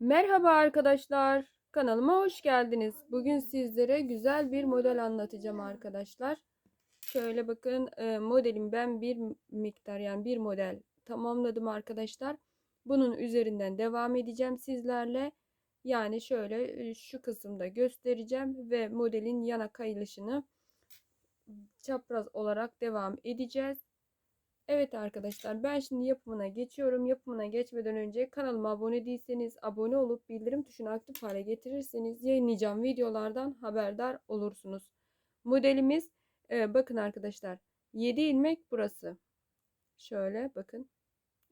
Merhaba arkadaşlar. Kanalıma hoş geldiniz. Bugün sizlere güzel bir model anlatacağım arkadaşlar. Şöyle bakın e, modelim ben bir miktar yani bir model tamamladım arkadaşlar. Bunun üzerinden devam edeceğim sizlerle. Yani şöyle e, şu kısımda göstereceğim ve modelin yana kayılışını çapraz olarak devam edeceğiz. Evet arkadaşlar ben şimdi yapımına geçiyorum. Yapımına geçmeden önce kanalıma abone değilseniz abone olup bildirim tuşunu aktif hale getirirseniz yayınlayacağım videolardan haberdar olursunuz. Modelimiz e, bakın arkadaşlar 7 ilmek burası. Şöyle bakın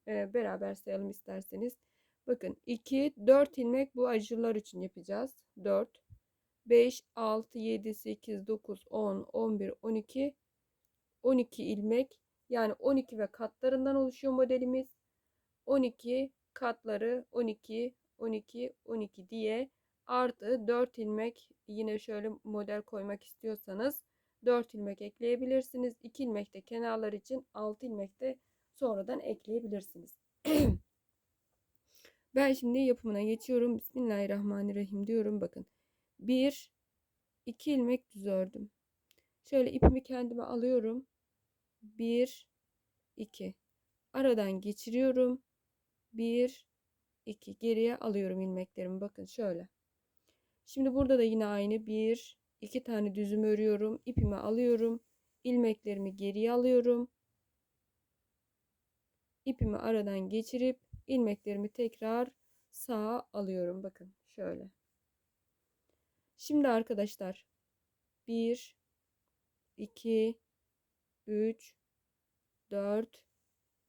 e, beraber sayalım isterseniz. Bakın 2 4 ilmek bu acılar için yapacağız. 4 5 6 7 8 9 10 11 12 12 ilmek yani 12 ve katlarından oluşuyor modelimiz. 12 katları 12, 12, 12 diye artı 4 ilmek yine şöyle model koymak istiyorsanız 4 ilmek ekleyebilirsiniz. 2 ilmek de kenarlar için 6 ilmek de sonradan ekleyebilirsiniz. ben şimdi yapımına geçiyorum. Bismillahirrahmanirrahim diyorum. Bakın 1 2 ilmek düz ördüm. Şöyle ipimi kendime alıyorum. 1 2 aradan geçiriyorum. 1 2 geriye alıyorum ilmeklerimi. Bakın şöyle. Şimdi burada da yine aynı. 1 2 tane düzüm örüyorum. İpimi alıyorum. İlmeklerimi geriye alıyorum. İpimi aradan geçirip ilmeklerimi tekrar sağa alıyorum. Bakın şöyle. Şimdi arkadaşlar 1 2 3 4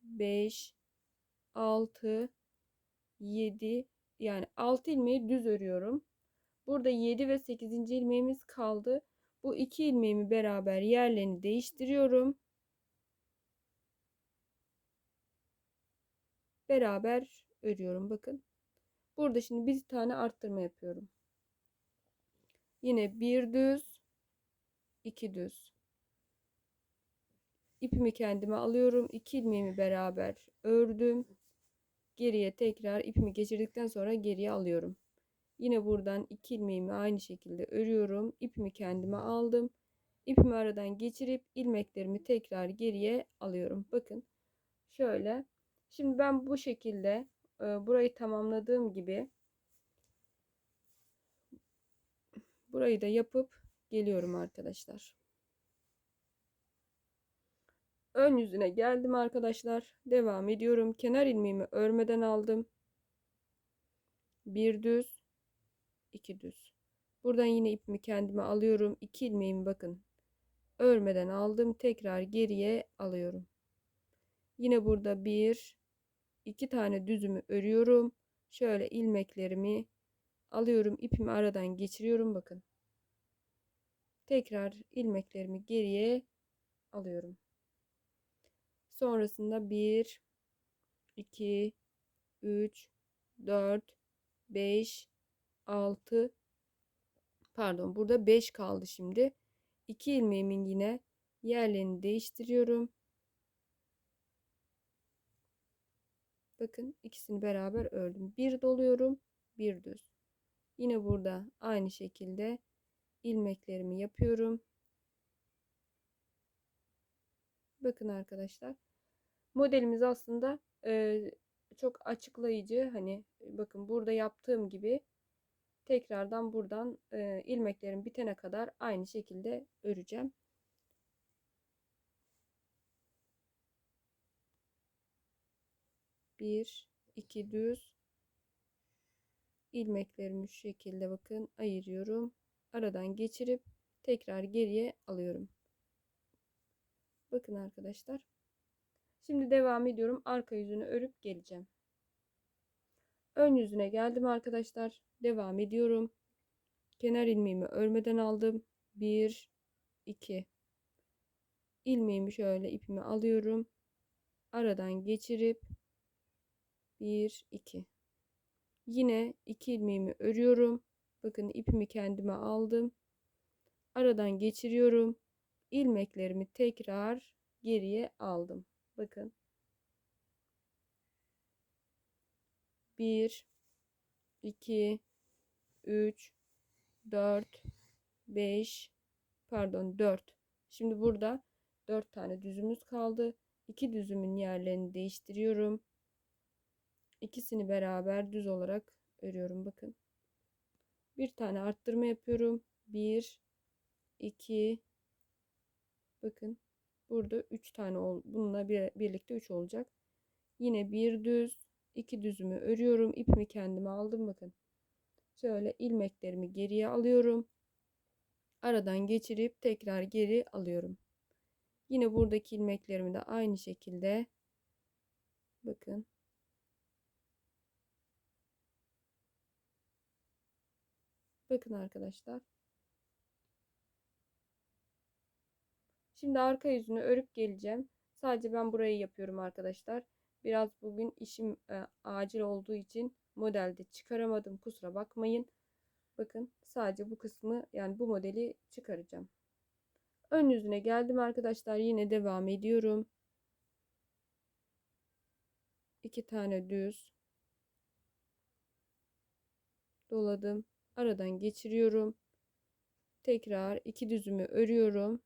5 6 7 yani 6 ilmeği düz örüyorum. Burada 7 ve 8. ilmeğimiz kaldı. Bu iki ilmeğimi beraber yerlerini değiştiriyorum. Beraber örüyorum bakın. Burada şimdi bir tane arttırma yapıyorum. Yine bir düz, iki düz ipimi kendime alıyorum. İki ilmeğimi beraber ördüm. Geriye tekrar ipimi geçirdikten sonra geriye alıyorum. Yine buradan iki ilmeğimi aynı şekilde örüyorum. İpimi kendime aldım. İpimi aradan geçirip ilmeklerimi tekrar geriye alıyorum. Bakın şöyle. Şimdi ben bu şekilde e, burayı tamamladığım gibi burayı da yapıp geliyorum arkadaşlar. Ön yüzüne geldim arkadaşlar. Devam ediyorum. Kenar ilmeğimi örmeden aldım. Bir düz, iki düz. Buradan yine ipimi kendime alıyorum. İki ilmeğimi bakın. Örmeden aldım. Tekrar geriye alıyorum. Yine burada bir, iki tane düzümü örüyorum. Şöyle ilmeklerimi alıyorum. ipimi aradan geçiriyorum. Bakın. Tekrar ilmeklerimi geriye alıyorum. Sonrasında 1, 2, 3, 4, 5, 6, pardon burada 5 kaldı şimdi. 2 ilmeğimin yine yerlerini değiştiriyorum. Bakın ikisini beraber ördüm. Bir doluyorum, bir düz. Yine burada aynı şekilde ilmeklerimi yapıyorum. Bakın arkadaşlar. Modelimiz aslında e, çok açıklayıcı. Hani bakın burada yaptığım gibi tekrardan buradan e, ilmeklerin bitene kadar aynı şekilde öreceğim. Bir, iki düz ilmeklerimi şu şekilde bakın ayırıyorum. Aradan geçirip tekrar geriye alıyorum. Bakın arkadaşlar. Şimdi devam ediyorum. Arka yüzünü örüp geleceğim. Ön yüzüne geldim arkadaşlar. Devam ediyorum. Kenar ilmeğimi örmeden aldım. 1 2 ilmeğimi şöyle ipimi alıyorum. Aradan geçirip 1 2 Yine 2 ilmeğimi örüyorum. Bakın ipimi kendime aldım. Aradan geçiriyorum ilmeklerimi tekrar geriye aldım. Bakın. 1 2 3 4 5 pardon 4 şimdi burada 4 tane düzümüz kaldı. 2 düzümün yerlerini değiştiriyorum. İkisini beraber düz olarak örüyorum. Bakın. Bir tane arttırma yapıyorum. 1 2 bakın burada 3 tane ol bununla bir, birlikte 3 olacak. Yine bir düz iki düzümü örüyorum ipimi kendime aldım bakın. Şöyle ilmeklerimi geriye alıyorum. Aradan geçirip tekrar geri alıyorum. Yine buradaki ilmeklerimi de aynı şekilde bakın. Bakın arkadaşlar şimdi arka yüzünü örüp geleceğim sadece ben burayı yapıyorum arkadaşlar Biraz bugün işim e, acil olduğu için modelde çıkaramadım. Kusura bakmayın. Bakın sadece bu kısmı yani bu modeli çıkaracağım. Ön yüzüne geldim arkadaşlar. Yine devam ediyorum. İki tane düz doladım. Aradan geçiriyorum. Tekrar iki düzümü örüyorum.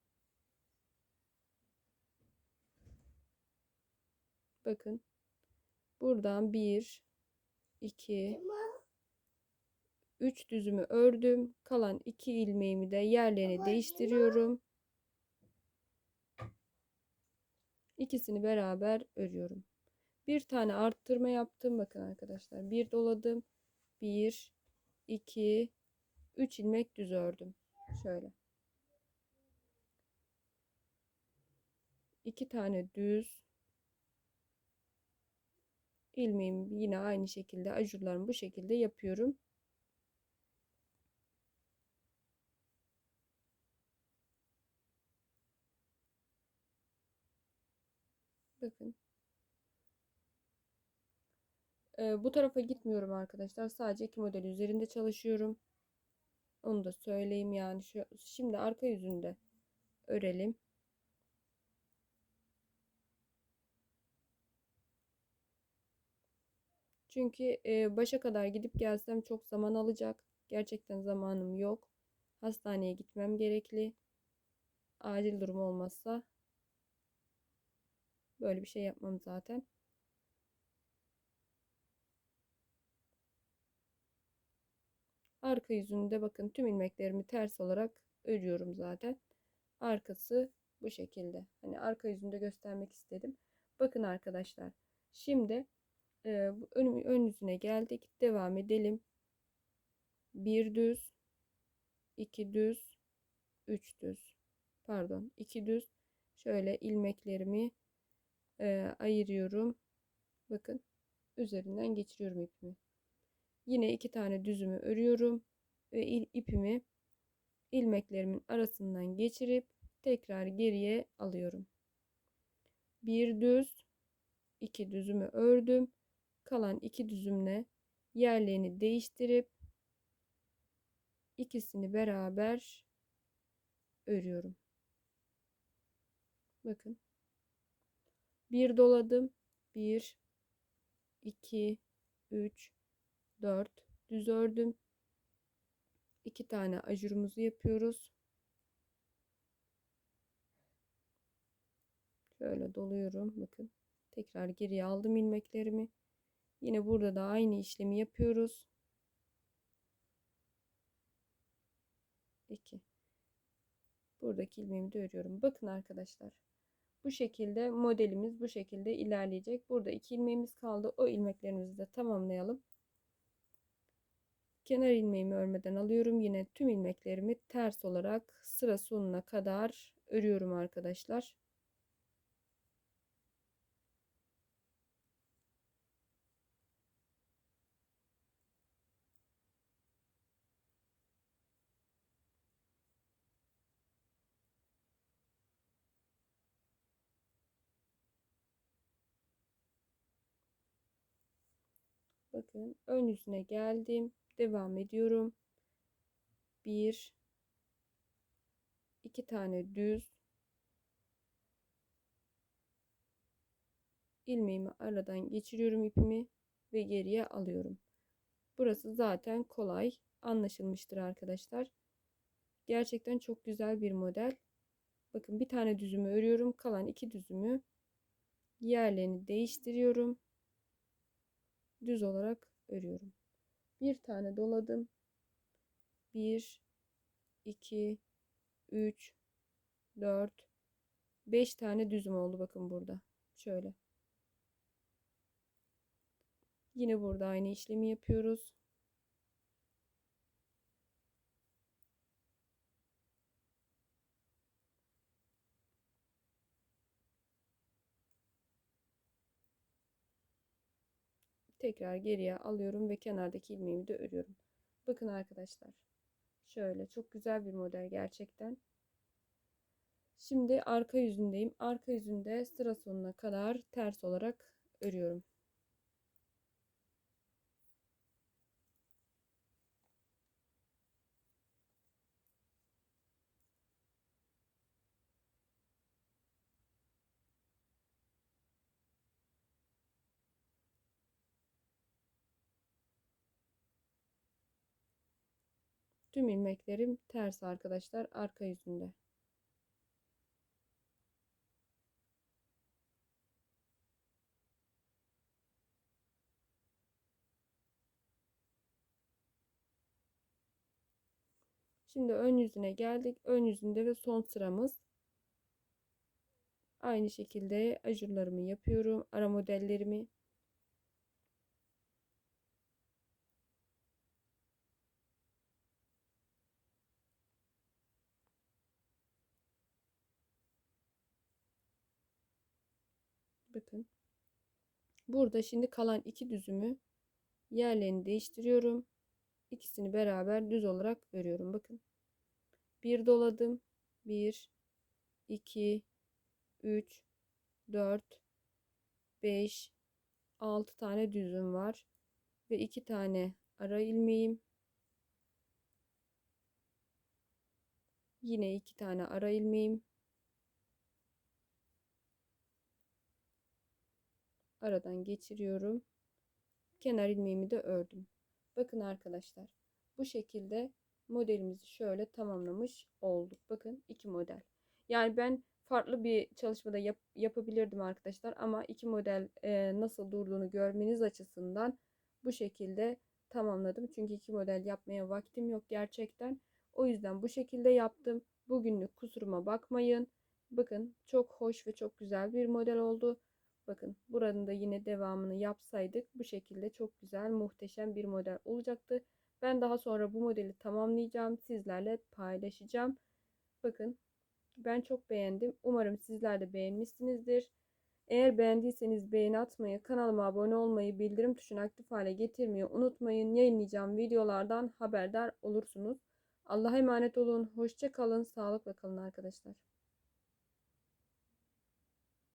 Bakın Buradan 1 2 3 düzümü ördüm. Kalan 2 ilmeğimi de yerlerini değiştiriyorum. İkisini beraber örüyorum. Bir tane arttırma yaptım. Bakın arkadaşlar. Bir doladım. 1 2 3 ilmek düz ördüm. Şöyle. 2 tane düz ilmeğimi yine aynı şekilde ajurlarımı bu şekilde yapıyorum. Bakın. Ee, bu tarafa gitmiyorum arkadaşlar. Sadece iki model üzerinde çalışıyorum. Onu da söyleyeyim yani. Şu, şimdi arka yüzünde örelim. Çünkü e, başa kadar gidip gelsem çok zaman alacak. Gerçekten zamanım yok. Hastaneye gitmem gerekli. Acil durum olmazsa böyle bir şey yapmam zaten. Arka yüzünde bakın tüm ilmeklerimi ters olarak örüyorum zaten. Arkası bu şekilde. Hani arka yüzünde göstermek istedim. Bakın arkadaşlar. Şimdi e, ön, ön yüzüne geldik. Devam edelim. Bir düz, iki düz, üç düz. Pardon, iki düz. Şöyle ilmeklerimi e, ayırıyorum. Bakın üzerinden geçiriyorum ipimi. Yine iki tane düzümü örüyorum ve ipimi ilmeklerimin arasından geçirip tekrar geriye alıyorum. Bir düz, iki düzümü ördüm kalan iki düzümle yerlerini değiştirip ikisini beraber örüyorum. Bakın. Bir doladım. Bir, iki, üç, dört düz ördüm. İki tane ajurumuzu yapıyoruz. Şöyle doluyorum. Bakın. Tekrar geriye aldım ilmeklerimi. Yine burada da aynı işlemi yapıyoruz. 2 Buradaki ilmeğimi de örüyorum. Bakın arkadaşlar. Bu şekilde modelimiz bu şekilde ilerleyecek. Burada iki ilmeğimiz kaldı. O ilmeklerimizi de tamamlayalım. Kenar ilmeğimi örmeden alıyorum. Yine tüm ilmeklerimi ters olarak sıra sonuna kadar örüyorum arkadaşlar. Bakın ön yüzüne geldim. Devam ediyorum. Bir, iki tane düz ilmeğimi aradan geçiriyorum ipimi ve geriye alıyorum. Burası zaten kolay anlaşılmıştır arkadaşlar. Gerçekten çok güzel bir model. Bakın bir tane düzümü örüyorum. Kalan iki düzümü yerlerini değiştiriyorum. Düz olarak örüyorum. Bir tane doladım. 1 2 3 4 5 tane düzüm oldu bakın burada. Şöyle. Yine burada aynı işlemi yapıyoruz. Tekrar geriye alıyorum ve kenardaki ilmeğimi de örüyorum. Bakın arkadaşlar. Şöyle çok güzel bir model gerçekten. Şimdi arka yüzündeyim. Arka yüzünde sıra sonuna kadar ters olarak örüyorum. Tüm ilmeklerim ters arkadaşlar arka yüzünde. Şimdi ön yüzüne geldik. Ön yüzünde ve son sıramız. Aynı şekilde ajurlarımı yapıyorum. Ara modellerimi Bakın. Burada şimdi kalan iki düzümü yerlerini değiştiriyorum. İkisini beraber düz olarak örüyorum. Bakın. Bir doladım. 1 2 3 4 5 6 tane düzüm var ve 2 tane ara ilmeğim. Yine 2 tane ara ilmeğim. Aradan geçiriyorum. Kenar ilmeğimi de ördüm. Bakın arkadaşlar bu şekilde modelimizi şöyle tamamlamış olduk. Bakın iki model. Yani ben farklı bir çalışmada yap, yapabilirdim arkadaşlar ama iki model e, nasıl durduğunu görmeniz açısından bu şekilde tamamladım. Çünkü iki model yapmaya vaktim yok gerçekten. O yüzden bu şekilde yaptım. Bugünlük kusuruma bakmayın. Bakın çok hoş ve çok güzel bir model oldu. Bakın buranın da yine devamını yapsaydık bu şekilde çok güzel muhteşem bir model olacaktı. Ben daha sonra bu modeli tamamlayacağım. Sizlerle paylaşacağım. Bakın ben çok beğendim. Umarım sizler de beğenmişsinizdir. Eğer beğendiyseniz beğeni atmayı, kanalıma abone olmayı, bildirim tuşunu aktif hale getirmeyi unutmayın. Yayınlayacağım videolardan haberdar olursunuz. Allah'a emanet olun. Hoşça kalın. Sağlıkla kalın arkadaşlar.